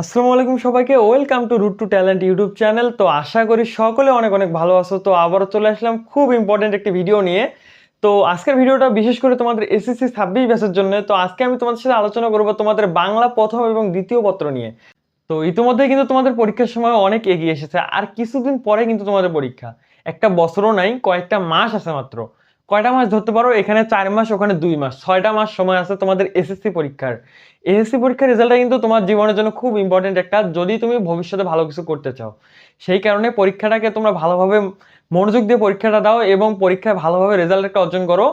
আসসালামু আলাইকুম সবাইকে, welcome to root to talent YouTube channel. তো আশা করি সকলে অনেক অনেক ভালো আছো। তো আবারও চলে আসলাম খুব ইম্পর্টেন্ট একটি ভিডিও নিয়ে। তো আজকের ভিডিওটা বিশেষ করে তোমাদের এসএসসি ছাব্বিশ ব্যাচের জন্য। তো আজকে আমি তোমাদের সাথে আলোচনা করব তোমাদের বাংলা প্রথম এবং দ্বিতীয় পত্র নিয়ে। তো ইতিমধ্যে কিন্তু তোমাদের পরীক্ষার সময় অনেক এগিয়ে এসেছে। আর কিছুদিন পরে কিন্তু তোমাদের পরীক্ষা। একটা বছরও নাই, কয়েকটা মাস আছে মাত্র। কয়টা মাস ধরতে পারো? এখানে চার মাস, ওখানে দুই মাস। ছয়টা মাস সময় আছে তোমাদের এসএসসি পরীক্ষার। এসএসসি পরীক্ষার রেজাল্টটা কিন্তু তোমার জীবনের জন্য খুব ইম্পর্টেন্ট একটা, যদি তুমি ভবিষ্যতে ভালো কিছু করতে চাও। সেই কারণে পরীক্ষাটাকে তোমরা ভালোভাবে মনোযোগ দিয়ে পরীক্ষাটা দাও এবং পরীক্ষায় ভালোভাবে রেজাল্ট একটা অর্জন করো।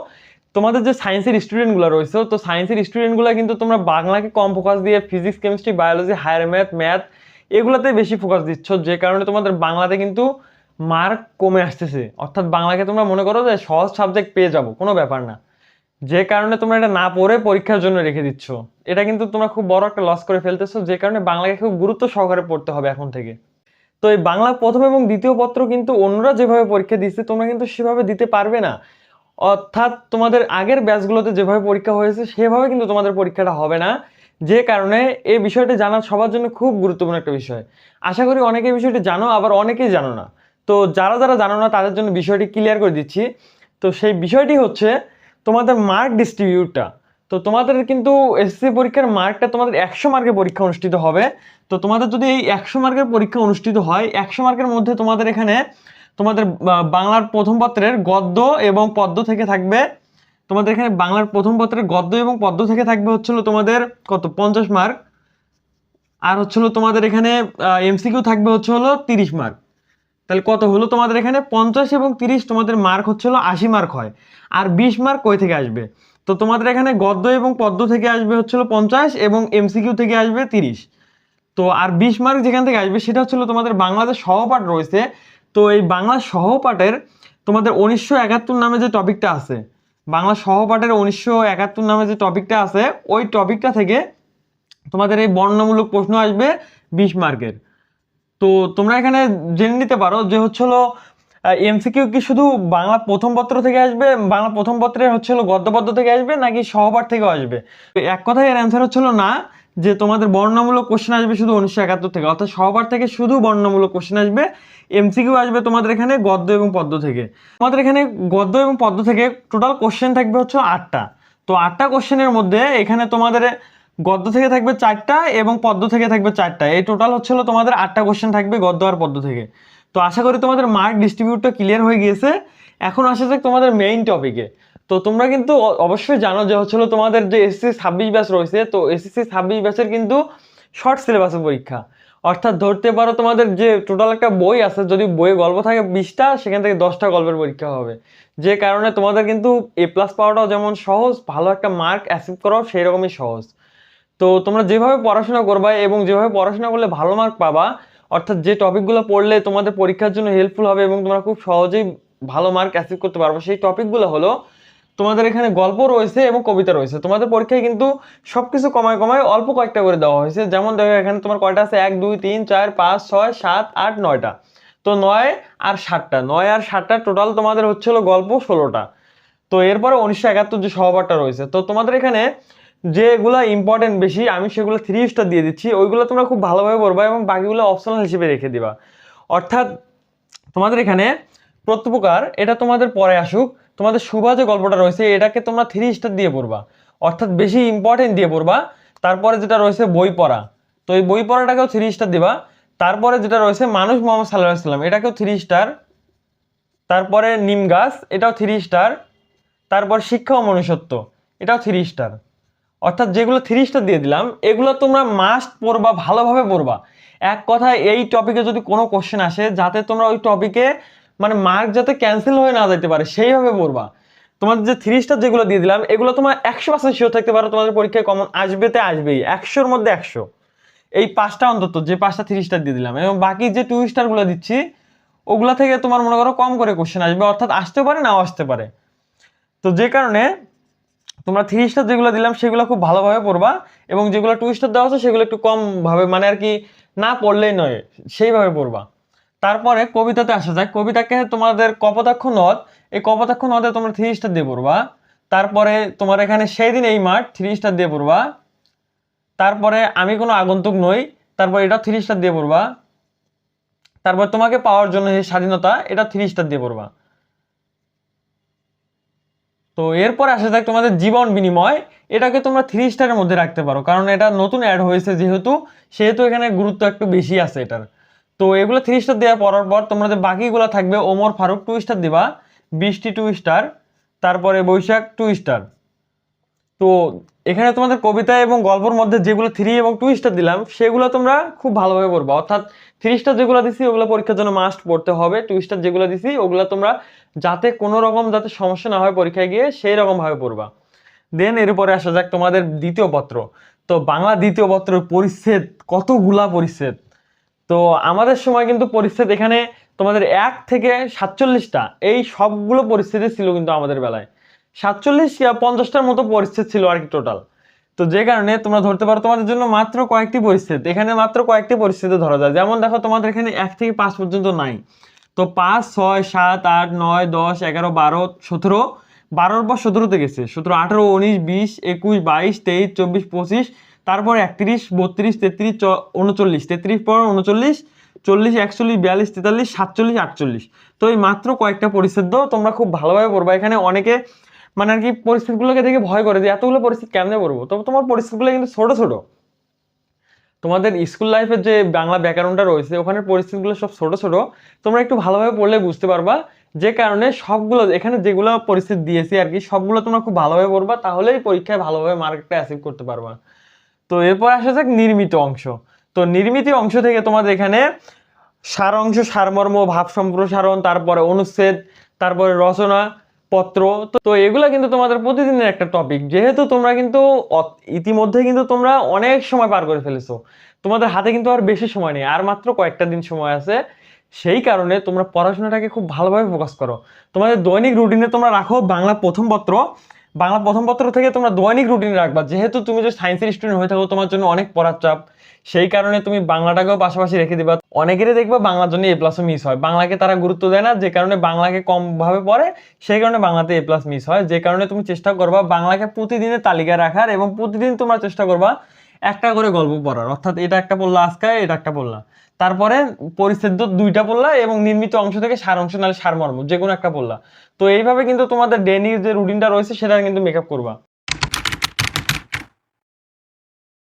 তোমাদের যে সায়েন্সের স্টুডেন্টগুলো রয়েছে, তো সায়েন্সের স্টুডেন্টগুলো কিন্তু তোমরা বাংলাকে কম ফোকাস দিয়ে physics chemistry biology higher math math এগুলোতে বেশি ফোকাস দিচ্ছ। যে কারণে তোমাদের বাংলাতে কিন্তু মার্ক কমে আসতেছে। অর্থাৎ বাংলাকে তোমরা মনে করো যে সহজ সাবজেক্ট পেয়ে যাব, কোনো ব্যাপার না। যে কারণে তোমরা এটা না পড়ে পরীক্ষার জন্য রেখে দিচ্ছ। এটা কিন্তু তোমরা খুব বড় একটা লস করে ফেলতেছো, যে কারণে বাংলাকে খুব গুরুত্ব সহকারে পড়তে হবে এখন থেকে। তো এই বাংলা প্রথম এবং দ্বিতীয় পত্র কিন্তু অন্যরা যেভাবে পরীক্ষা দিচ্ছে, তোমরা কিন্তু সেভাবে দিতে পারবে না। অর্থাৎ তোমাদের আগের ব্যাচগুলোতে যেভাবে পরীক্ষা হয়েছে, সেভাবে কিন্তু তোমাদের পরীক্ষাটা হবে না। যে কারণে এই বিষয়টি জানা সবার জন্য খুব গুরুত্বপূর্ণ একটা বিষয়। আশা করি অনেকে বিষয়টি জানো, আবার অনেকেই জানো না। তো যারা যারা জানো না, তাদের জন্য বিষয়টি ক্লিয়ার করে দিচ্ছি। তো সেই বিষয়টি হচ্ছে, তোমাদের মার্ক ডিস্ট্রিবিউটটা তো তোমাদের কিন্তু এসএসসি পরীক্ষার মার্কটা তোমাদের একশো মার্কের পরীক্ষা অনুষ্ঠিত হবে। তো তোমাদের যদি এই একশো মার্কের পরীক্ষা অনুষ্ঠিত হয়, একশো মার্কের মধ্যে তোমাদের এখানে, তোমাদের বাংলার প্রথম পত্রের গদ্য এবং পদ্য থেকে থাকবে, তোমাদের এখানে বাংলার প্রথম পত্রের গদ্য এবং পদ্য থেকে থাকবে হচ্ছিল তোমাদের কত? পঞ্চাশ মার্ক আর হচ্ছিল তোমাদের এখানে এমসিকিউ থাকবে হচ্ছে হলো তিরিশ মার্ক তাহলে কত হলো তোমাদের এখানে? পঞ্চাশ এবং তিরিশ, তোমাদের মার্ক হচ্ছে হলো আশি মার্ক হয়। আর বিশ মার্ক কই থেকে আসবে? তো তোমাদের এখানে গদ্য এবং পদ্য থেকে আসবে হচ্ছে হলো পঞ্চাশ এবং এমসিকিউ থেকে আসবে তিরিশ। তো আর বিশ মার্ক যেখান থেকে আসবে সেটা হচ্ছিল তোমাদের বাংলাদেশ সহপাঠ রয়েছে। তো এই বাংলা সহপাঠের তোমাদের উনিশশো একাত্তর নামে যে টপিকটা আছে বাংলা সহপাঠের উনিশশো একাত্তর নামে যে টপিকটা আছে, ওই টপিকটা থেকে তোমাদের এই বর্ণমূলক প্রশ্ন আসবে বিশ মার্কের তো তোমরা এখানে জেনে নিতে পারো যে হচ্ছে হলো এমসিকিউ কি শুধু বাংলা প্রথম পত্র থেকে আসবে, বাংলা প্রথম পত্রের হচ্ছে হলো গদ্যপদ্য থেকে আসবে নাকি সহপাঠ থেকেও আসবে? এক কথায় এর অ্যান্সার হচ্ছে হলো না, যে তোমাদের বর্ণমূলক কোশ্চেন আসবে শুধু উনিশশো একাত্তর থেকে, অর্থাৎ সহপাঠ থেকে শুধু বর্ণমূলক কোশ্চেন আসবে এমসিকিউ আসবে তোমাদের এখানে গদ্য এবং পদ্য থেকে। তোমাদের এখানে গদ্য এবং পদ্য থেকে টোটাল কোশ্চেন থাকবে হচ্ছে আটটা। তো আটটা কোশ্চেনের মধ্যে এখানে তোমাদের গদ্য থেকে থাকবে চারটা এবং পদ্য থেকে থাকবে চারটা। এই টোটাল হচ্ছে হলো তোমাদের আটটা কোশ্চেন থাকবে গদ্য আর পদ্য থেকে। তো আশা করি তোমাদের মার্ক ডিস্ট্রিবিউটটা ক্লিয়ার হয়ে গিয়েছে। এখন আসা যাক তোমাদের মেইন টপিকে তো তোমরা কিন্তু অবশ্যই জানো যে হচ্ছে হলো তোমাদের যে এসএসসি ছাব্বিশ ব্যাচ রয়েছে, তো এসএসসি ছাব্বিশ ব্যাচের কিন্তু শর্ট সিলেবাসের পরীক্ষা। অর্থাৎ ধরতে পারো তোমাদের যে টোটাল একটা বই আছে, যদি বইয়ে গল্প থাকে বিশটা, সেখান থেকে দশটা গল্পের পরীক্ষা হবে। যে কারণে তোমাদের কিন্তু এ প্লাস পাওয়াটাও যেমন সহজ, ভালো একটা মার্ক অ্যাচিভ করাও সেই রকমই সহজ। তো তোমরা যেভাবে পড়াশোনা করবা এবং যেভাবে পড়াশোনা করলে ভালো মার্ক পাবা, অর্থাৎ যে টপিকগুলো পড়লে তোমাদের পরীক্ষার জন্য হেল্পফুল হবে এবং তোমরা খুব সহজেই ভালো মার্ক অ্যাচিভ করতে পারব, সেই টপিকগুলো হলো তোমাদের এখানে গল্প রয়েছে এবং কবিতা রয়েছে। তোমাদের পরীক্ষায় কিন্তু সবকিছু কমায় কমায় অল্প কয়েকটা করে দেওয়া হয়েছে। যেমন দেখো, এখানে তোমার কয়টা আছে? এক, দুই, তিন, চার, পাঁচ, ছয়, সাত, আট, নয়টা। তো নয় আর সাতটা। নয় আর সাতটা টোটাল তোমাদের হচ্ছিল গল্প ষোলোটা। তো এরপরে উনিশশো একাত্তর যে সহপাঠটা রয়েছে। তো তোমাদের এখানে যেগুলো ইম্পর্টেন্ট বেশি, আমি সেগুলো থ্রি স্টার দিয়ে দিচ্ছি, ওইগুলো তোমরা খুব ভালোভাবে পড়বা এবং বাকিগুলো অপশনাল হিসেবে রেখে দিবা। অর্থাৎ তোমাদের এখানে প্রত্যুপকার, এটা তোমাদের পরে আসুক, তোমাদের শুভা যে গল্পটা রয়েছে, এটাকে তোমরা থ্রি স্টার দিয়ে পড়বা। অর্থাৎ বেশি ইম্পর্টেন্ট দিয়ে পড়বা, তারপরে যেটা রয়েছে বই পড়া। তো এই বই পড়াটাকেও থ্রি স্টার দিবা, তারপরে যেটা রয়েছে মানুষ মোহাম্মদ সাল্লাহ সাল্লাম এটাকেও থ্রি স্টার তারপরে নিম গাছ, এটাও থ্রি স্টার তারপর শিক্ষা ও মনুষ্যত্ব, এটাও থ্রি স্টার অর্থাৎ যেগুলো থ্রি স্টার দিয়ে দিলাম, এগুলো তোমরা মাস্ট পড়বা, ভালোভাবে পড়বা। এক কথায় এই টপিকে যদি কোনো কোশ্চেন আসে, যাতে তোমরা ওই টপিকে মানে মার্ক যাতে ক্যান্সেল হয়ে না যেতে পারে, সেইভাবে পড়বা। তোমাদের যে থ্রি স্টার যেগুলো দিয়ে দিলাম, এগুলো তোমার একশো পার্সেন্ট শিওর থাকতে পারো, তোমাদের পরীক্ষায় কমন আসবে আসবেতে আসবেই, একশোর মধ্যে একশো। এই পাঁচটা অন্তত, যে পাঁচটা থ্রি স্টার দিয়ে দিলাম, এবং বাকি যে টু স্টারগুলো দিচ্ছি, ওগুলা থেকে তোমার মনে করো কম করে কোশ্চেন আসবে, অর্থাৎ আসতে পারে, নাও আসতে পারে। তো যে কারণে তোমরা থ্রি স্টার যেগুলো দিলাম, সেগুলো খুব ভালোভাবে পড়বা এবং যেগুলো টু স্টার দেওয়া আছে, সেগুলো একটু কম ভাবে মানে আর কি না পড়লেই নয়, সেইভাবে পড়বা। তারপরে কবিতাতে আসা যায় কবিতাকে তোমাদের কপোতাক্ষ নদ, এই কপোতাক্ষ নদে তোমরা থ্রি স্টার দিয়ে পড়বা। তারপরে তোমার এখানে সেই দিন এই মাঠ থ্রি স্টার দিয়ে পড়বা। তারপরে আমি কোনো আগন্তুক নই, তারপর এটা থ্রি স্টার দিয়ে পড়বা। তারপর তোমাকে পাওয়ার জন্য স্বাধীনতা, এটা থ্রি স্টার দিয়ে পড়বা। তো এরপর আসা যাক তোমাদের জীবন বিনিময়। এটাকে তোমরা থ্রি স্টারের মধ্যে রাখতে পারো, কারণ এটা নতুন অ্যাড হয়েছে যেহেতু, সেহেতু এখানে গুরুত্ব একটু বেশি আছে এটার। তো এগুলো থ্রি স্টার দেওয়া পরার পর তোমরা যে বাকিগুলো থাকবে, ওমর ফারুক টু স্টার দিবা, বৃষ্টি টু স্টার তারপরে বৈশাখ টু স্টার তো এখানে তোমাদের কবিতা এবং গল্পের মধ্যে যেগুলো থ্রি এবং টু স্টার দিলাম, সেগুলো তোমরা খুব ভালোভাবে পড়বা। অর্থাৎ থ্রি স্টার যেগুলো দিছি, ওগুলো পরীক্ষার জন্য মাস্ট পড়তে হবে। টু স্টার যেগুলো দিছি, ওগুলো তোমরা যাতে কোনো রকম যাতে সমস্যা না হয় পরীক্ষায় গিয়ে, সেই রকমভাবে পড়বা। দেন এরপরে আসা যাক তোমাদের দ্বিতীয় পত্র। তো বাংলা দ্বিতীয় পত্রের পরিচ্ছেদ, কতগুলা পরিচ্ছেদ? তো আমাদের সময় কিন্তু পরিচ্ছেদ এখানে তোমাদের এক থেকে সাতচল্লিশটা। এই সবগুলো পরিস্থিতি ছিল কিন্তু আমাদের বেলায়। সাতচল্লিশ পঞ্চাশটার মতো পরিচ্ছেদ ছিল আর কি টোটাল তো যে কারণে তোমরা ধরতে পারো তোমাদের জন্য মাত্র কয়েকটি পরিস্থিতি। এখানে মাত্র কয়েকটি পরিস্থিতি ধরা যায়। যেমন দেখো তোমাদের এখানে এক থেকে পাঁচ পর্যন্ত নাই। তো পাঁচ, ছয়, সাত, আট, নয়, দশ, এগারো, বারো, সতেরো। বারোর পর সতেরোতে গেছে। সতেরো, আঠেরো, উনিশ, বিশ, একুশ, বাইশ, তেইশ, চব্বিশ, পঁচিশ, তারপর একত্রিশ, বত্রিশ, তেত্রিশ উনচল্লিশ। তেত্রিশ পর উনচল্লিশ, চল্লিশ, একচল্লিশ, বিয়াল্লিশ, তেতাল্লিশ, সাতচল্লিশ, আটচল্লিশ। তো এই মাত্র কয়েকটা পরিচ্ছেদ তোমরা খুব ভালোভাবে পড়বা। এখানে অনেকে মানে আর কি পরিস্থিতিগুলোকে দেখে ভয় করে যে এতগুলো পরিস্থিতি কেমনে পড়ব? তবে তোমার পরিস্থিতিগুলো কিন্তু ছোট ছোট। তোমাদের স্কুল লাইফের যে বাংলা ব্যাকরণটা রয়েছে ওখানে পরিস্থিতিগুলো সব ছোট ছোট। তোমরা একটু ভালোভাবে পড়লে বুঝতে পারবা যে কারণে সবগুলো, এখানে যেগুলো পরিস্থিতি দিয়েছি আর কি, সবগুলো তোমরা খুব ভালোভাবে পড়বা, তাহলেই পরীক্ষায় ভালোভাবে মার্কটা অ্যাচিভ করতে পারবা। তো এরপর আসা যাক নির্মিত অংশ। তো নির্মিত অংশ থেকে তোমাদের এখানে সার অংশ সারমর্ম ভাব সম্প্রসারণ তারপরে অনুচ্ছেদ, তারপরে রচনা পত্র। তো- এগুলো কিন্তু তোমাদের প্রতিদিনের একটা টপিক যেহেতু তোমরা কিন্তু ইতিমধ্যে কিন্তু তোমরা অনেক সময় পার করে ফেলেছো। তোমাদের হাতে কিন্তু আর বেশি সময় নেই। আর মাত্র কয়েকটা দিন সময় আছে। সেই কারণে তোমরা পড়াশোনাটাকে খুব ভালোভাবে ফোকাস করো। তোমাদের দৈনিক রুটিনে তোমরা রাখো বাংলা প্রথম পত্র। বাংলা প্রথম পত্র থেকে তোমরা দৈনিক রুটিন রাখবা। যেহেতু তুমি যে সায়েন্সের স্টুডেন্ট হয়ে থাকো, তোমার জন্য অনেক পড়ার চাপ। সেই কারণে তুমি বাংলাটাকেও পাশাপাশি রেখে দিবা। অনেকেরই দেখবা বাংলার জন্য এ প্লাসও মিস হয়। বাংলাকে তারা গুরুত্ব দেয় না, যে কারণে বাংলাকে কম ভাবে পড়ে সেই কারণে বাংলাতে এ প্লাস মিস হয়। যে কারণে তুমি চেষ্টা করবা বাংলাকে প্রতিদিনের তালিকা রাখার এবং প্রতিদিন তোমরা চেষ্টা করবা একটা করে গল্প পড়ার। অর্থাৎ এটা একটা পড়লা আজকে, এটা একটা পড়লা। তারপরে পরিচ্ছেদ দুইটা পড়লা এবং নির্মিত অংশ থেকে সার অংশ নাহলে সারমর্ম যে কোনো একটা পড়লা। তো এইভাবে কিন্তু তোমাদের ডেনির যে রুটিনটা রয়েছে সেটা কিন্তু মেকআপ করবা।